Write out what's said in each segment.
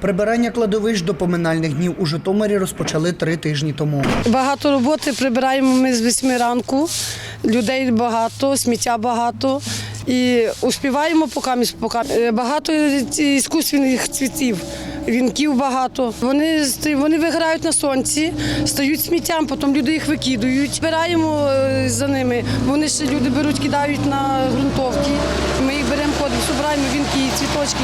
Прибирання кладовищ до поминальних днів у Житомирі розпочали три тижні тому. Багато роботи прибираємо ми з восьми ранку. Людей багато, сміття багато. І успіваємо поки. Е, багато ці іскусственних цвітів, вінків багато. Вони, вони виграють на сонці, стають сміттям, потім люди їх викидують. Збираємо е, за ними. Вони ще люди беруть, кидають на ґрунтовки. Збираємо вінки, цвіточки.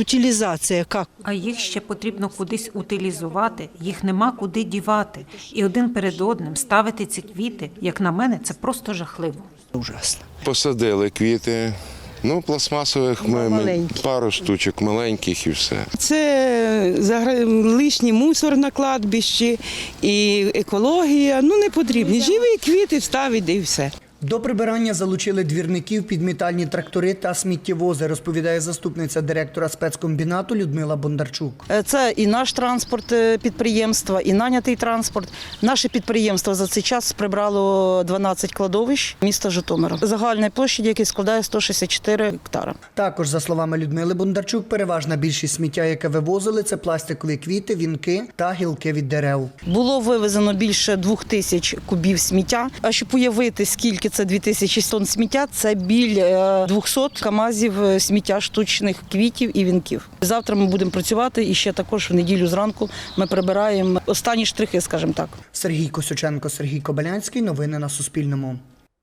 Утилізація як? А їх ще потрібно кудись утилізувати, їх нема куди дівати. І один перед одним ставити ці квіти, як на мене, це просто жахливо. Ужасно. Посадили квіти. Ну, пластмасових ми, ми пару штучок маленьких і все. Це лишній мусор на кладбищі і екологія. Ну не потрібні. Живі квіти вставити і все. До прибирання залучили двірників, підмітальні трактори та сміттєвози, розповідає заступниця директора спецкомбінату Людмила Бондарчук. Е, Це і наш транспорт е, підприємства, і нанятий транспорт. Наше підприємство за цей час прибрало 12 кладовищ міста Житомира. Загальна площадь, який складає 164 гектара. Також, за словами Людмили Бондарчук, переважна більшість сміття, яке вивозили, це пластикові квіти, вінки та гілки від дерев. Було вивезено більше двох тисяч кубів сміття. А щоб уявити, скільки це 2000 тонн сміття, це біля 200 камазів е, сміття штучних квітів і вінків. Завтра ми будемо працювати і ще також в неділю зранку ми прибираємо останні штрихи, скажімо так. Сергій Косюченко, Сергій Кобилянський. Новини на Суспільному.